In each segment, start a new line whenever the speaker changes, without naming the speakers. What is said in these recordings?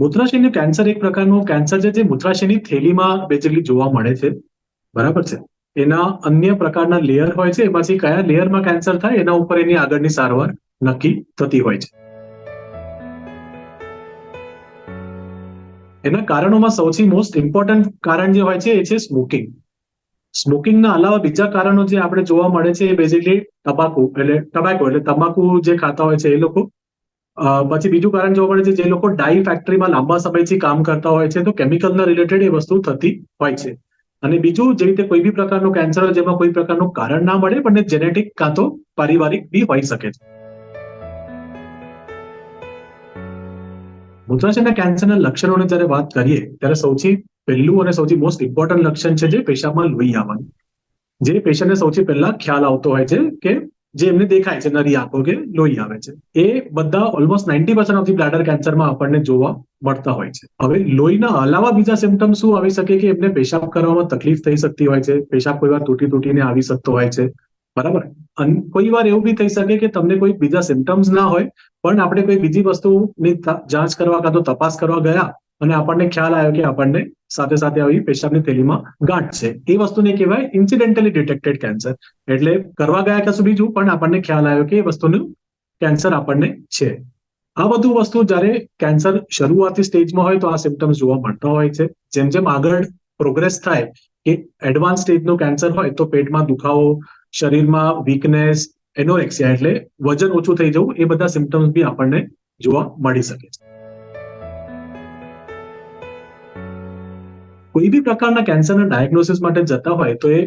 મૂત્રાશયનું cancer એક પ્રકારનું cancer છે જે મૂત્રાશયની થેલીમાં બેઝિકલી જોવા મળે છે. બરાબર છે? એના અન્ય પ્રકારના લેયર હોય છે, એમાંથી કયા લેયરમાં કેન્સર થાય, એના ઉપર એની આગળની સારવાર નક્કી થતી હોય છે. એના કારણોમાં સૌથી મોસ્ટ ઇમ્પોર્ટન્ટ કારણ જે હોય છે, એ છે સ્મોકિંગ સ્મોકિંગના અલાવા બીજા કારણો જે આપણે જોવા મળે છે, એ બેઝિકલી તમાકુ એટલે ટબાકો એટલે તમાકુ જે ખાતા હોય છે એ લોકો પછી બીજું કારણ જોવા મળે છે જે લોકો ડાઈ ફેક્ટરીમાં લાંબા સમયથી કામ કરતા હોય છે તો કેમિકલના રિલેટેડ એ વસ્તુ થતી હોય છે. અને બીજું જે રીતે કોઈ બી પ્રકારનું કેન્સર જેમાં કોઈ પ્રકારનું કારણ ના મળે, પણ જેનેટિક કાં તો પારિવારિક બી હોઈ શકે છે. મૂત્રાશયના કેન્સરના લક્ષણોની જ્યારે વાત કરીએ, ત્યારે સૌથી પહેલું અને સૌથી મોસ્ટ ઇમ્પોર્ટન્ટ લક્ષણ છે જે પેશાબમાં લોહી આવવાનું. જે પેશન્ટને સૌથી પહેલા ખ્યાલ આવતો હોય છે કે જે એમને દેખાય છે, નરી આંખો કે લોહી આવે છે. એ બધા almost ninety percent of the bladder કેન્સરમાં આપણને જોવા મળતા હોય છે. હવે લોહીના અલાવા બીજા સિમ્ટમ શું આવી શકે કે એમને પેશાબ કરવામાં તકલીફ થઈ શકતી હોય છે, પેશાબ કોઈ વાર તૂટી તૂટીને આવી શકતો હોય છે, બરાબર? અને કોઈ વાર એવું બી થઈ શકે કે તમને કોઈ બીજા સિમ્ટમ્સ ના હોય, પણ આપણે કોઈ બીજી વસ્તુની જાંચ કરવા કાં તો તપાસ કરવા ગયા અને આપણને ખ્યાલ આવ્યો કે આપણને સાથે સાથે આવી પેશાબની થેલીમાં ગાંઠ છે. એ વસ્તુને કહેવાય ઇન્સિડેન્ટલી ડિટેક્ટેડ કેન્સર એટલે કરવા ગયા કશું બીજું, પણ આપણને ખ્યાલ આવ્યો કે એ વસ્તુનું કેન્સર આપણને છે. આ બધું વસ્તુ જ્યારે કેન્સર શરૂઆતી સ્ટેજમાં હોય તો આ સિમ્ટમ્સ જોવા મળતા હોય છે. જેમ જેમ આગળ પ્રોગ્રેસ થાય કે એડવાન્સ સ્ટેજનું કેન્સર હોય તો પેટમાં દુખાવો, શરીરમાં વીકનેસ એનોરેક્સિયા એટલે વજન ઓછું થઈ જવું, એ બધા સિમ્ટમ્સ બી આપણને જોવા મળી શકે છે. કોઈ બી પ્રકારના કેન્સરના ડાયગ્નોસિસ માટે જતા હોય તો એ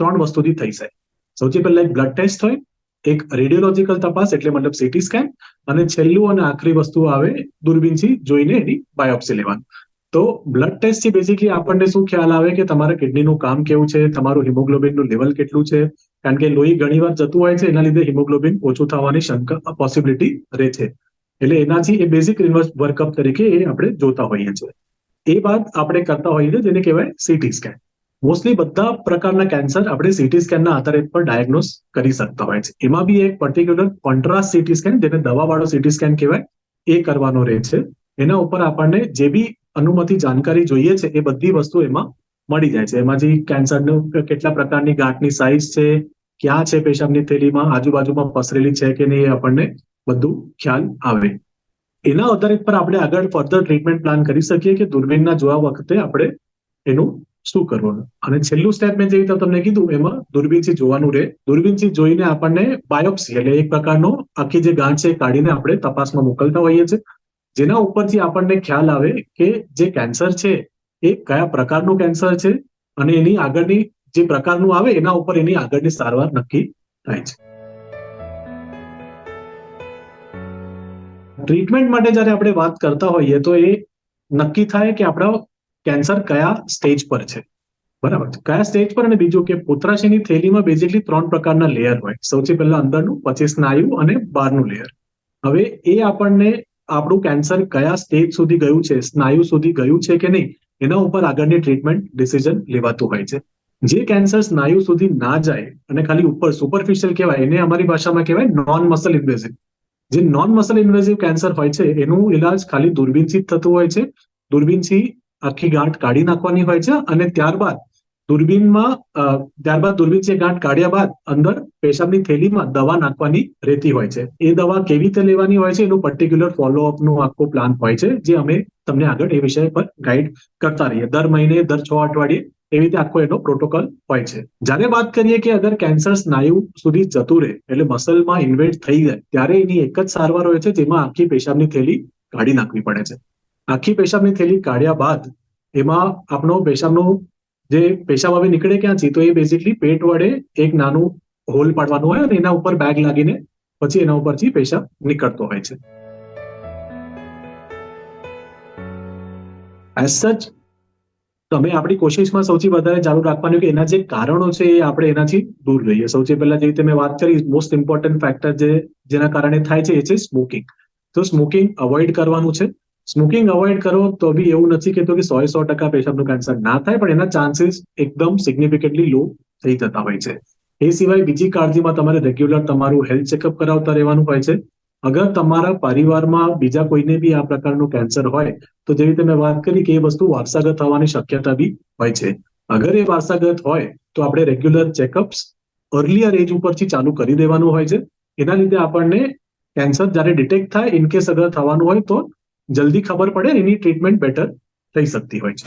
ત્રણ વસ્તુથી થઈ જાય સૌથી પહેલા એક બ્લડ ટેસ્ટ હોય, એક રેડિયોલોજીકલ તપાસ એટલે મતલબ સીટી સ્કેન અને છેલ્લું અને આખરી વસ્તુ આવે દૂરબીનથી જોઈને એની બાયોપ્સી લેવાનું. તો બ્લડ ટેસ્ટથી બેઝિકલી આપણને શું ખ્યાલ આવે કે તમારા કિડનીનું કામ કેવું છે, તમારું હિમોગ્લોબિનનું લેવલ કેટલું છે, કારણ કે લોહી ઘણી વાર જતું હોય છે, એના લીધે હિમોગ્લોબિન ઓછું થવાની શંકા પોસિબિલિટી રહે છે. એટલે એનાથી એ બેઝિક રિવર્સ વર્કઅપ તરીકે એ આપણે જોતા હોઈએ છીએ. એ બાદ આપણે કરતા હોઈએ છીએ, જેને કહેવાય સીટી સ્કેન મોસ્ટલી બધા પ્રકારના કેન્સર આપણે સીટી સ્કેનના આધારે પર ડાયગ્નોસ કરી શકતા હોય છે. એમાં બી એક પર્ટિક્યુલર કોન્ટ્રાસ્ટ સીટી સ્કેન જેને દવાવાળો સીટી સ્કેન કહેવાય, એ કરવાનો રહે છે. એના ઉપર આપણને જે બી અનુમતિ જાણકારી જોઈએ છે, એ બધી વસ્તુ એમાં મળી જાય છે. એમાંથી કેન્સરનું કેટલા પ્રકારની ગાંઠની સાઇઝ છે, ક્યાં છે પેશાબની થેલીમાં, આજુબાજુમાં પસરેલી છે કે નહીં એ આપણને બધું ખ્યાલ આવે. એના આધારિત પર આપણે આગળ ફર્ધર ટ્રીટમેન્ટ પ્લાન કરી શકીએ કે દૂરબીનના જોવા વખતે આપણે એનું શું કરવાનું. અને છેલ્લું સ્ટેપ મેં જેવી તમને કીધું, એમાં દૂરબીનથી જોવાનું રહે. દૂરબીનથી જોઈને આપણને બાયોપ્સી એટલે એક પ્રકારનો આખી જે ગાંઠ છે એ કાઢીને આપણે તપાસમાં મોકલતા હોઈએ છીએ. જેના ઉપરથી આપણને ખ્યાલ આવે કે જે કેન્સર છે એ કયા પ્રકારનું કેન્સર છે અને એની આગળની જે પ્રકારનું આવે એના ઉપર એની આગળની સારવાર નક્કી થાય છે. ટ્રીટમેન્ટ માટે જ્યારે આપણે વાત કરતા હોઈએ તો એ નક્કી થાય કે આપણા કેન્સર કયા સ્ટેજ પર છે. બરાબર કયા સ્ટેજ પર અને બીજું કે પુત્રાશયની થેલીમાં બેઝિકલી ત્રણ પ્રકારના લેયર હોય. સૌથી પહેલા અંદરનું, પછી સ્નાયુ અને બહારનું લેયર હવે એ આપણને આપણું કેન્સર કયા સ્ટેજ સુધી ગયું છે, સ્નાયુ સુધી ગયું છે કે નહીં, એના ઉપર આગળની ટ્રીટમેન્ટ ડિસિઝન લેવાતું હોય છે. જે કેન્સર સ્નાયુ સુધી ના જાય અને ખાલી ઉપર સુપરફિશિયલ કહેવાય, એને અમારી ભાષામાં કહેવાય નોન મસલ ઇન્વેઝિવ જે નોન મસલ ઇન્વેઝિવ કેન્સર હોય છે, એનું ઇલાજ ખાલી દૂરબીનથી જ થતું હોય છે. દૂરબીનથી આખી ગાંઠ કાઢી નાખવાની હોય છે અને ત્યારબાદ દૂરબીનમાં ત્યારબાદ દૂરબીનથી ગાંઠ કાઢ્યા બાદ અંદર પેશાબની થેલીમાં દવા નાખવાની રહેતી હોય છે. એ દવા કેવી રીતે લેવાની હોય છે, એનું પર્ટિક્યુલર ફોલોઅપનું આખો પ્લાન હોય છે, જે અમે તમને આગળ એ વિષય પર ગાઈડ કરતા રહીએ. દર મહિને, દર છ અઠવાડિયે એવી રીતે આખો એનો પ્રોટોકોલ હોય છે. જ્યારે વાત કરીએ કે અગર કેન્સર સ્નાયુ સુધી જતું રહે, એટલે મસલમાં ઇન્વેટ થઈ જાય, ત્યારે એની એક જ સારવાર હોય છે, જેમાં આખી પેશાબની થેલી કાઢી નાખવી પડે છે. આખી પેશાબની થેલી કાઢ્યા બાદ એમાં આપણો પેશાબનો જે પેશાબ હવે નીકળે ક્યાંથી તો એ બેઝિકલી પેટ વડે એક નાનું હોલ પાડવાનું હોય અને એના ઉપર બેગ લાગીને પછી એના ઉપરથી પેશાબ નીકળતો હોય છે. એઝ સચ તમે આપણી કોશિશમાં સૌથી વધારે ચાલુ રાખવાનું કે એના જે કારણો છે એ આપણે એનાથી દૂર રહીએ. સૌથી પહેલા જે રીતે મેં વાત કરી મોસ્ટ ઇમ્પોર્ટન્ટ ફેક્ટર જે, જેના કારણે થાય છે એ છે સ્મોકિંગ તો સ્મોકિંગ અવોઇડ કરવાનું છે. સ્મોકિંગ અવોઇડ કરો તો બી એવું નથી કહેતો કે સો સો ટકા પેશાબનું કેન્સર ના થાય, પણ એના ચાન્સીસ એકદમ સિગ્નિફિકન્ટલી લો થઈ જતા હોય છે. એ સિવાય બીજી કાળજીમાં તમારે રેગ્યુલર તમારું હેલ્થ ચેકઅપ કરાવતા રહેવાનું હોય છે. અગર તમારા પરિવારમાં બીજા કોઈને બી આ પ્રકારનું કેન્સર હોય, તો જેવી રીતે મેં વાત કરી કે એ વસ્તુ વારસાગત થવાની શક્યતા બી હોય છે. અગર એ વારસાગત હોય, તો આપણે રેગ્યુલર ચેકઅપ્સ અર્લિયર એજ ઉપરથી ચાલુ કરી દેવાનું હોય છે. એના લીધે આપણને કેન્સર જ્યારે ડિટેક્ટ થાય ઇનકેસ અગર થવાનું હોય, તો જલ્દી ખબર પડે એની ટ્રીટમેન્ટ બેટર થઈ શકતી હોય છે.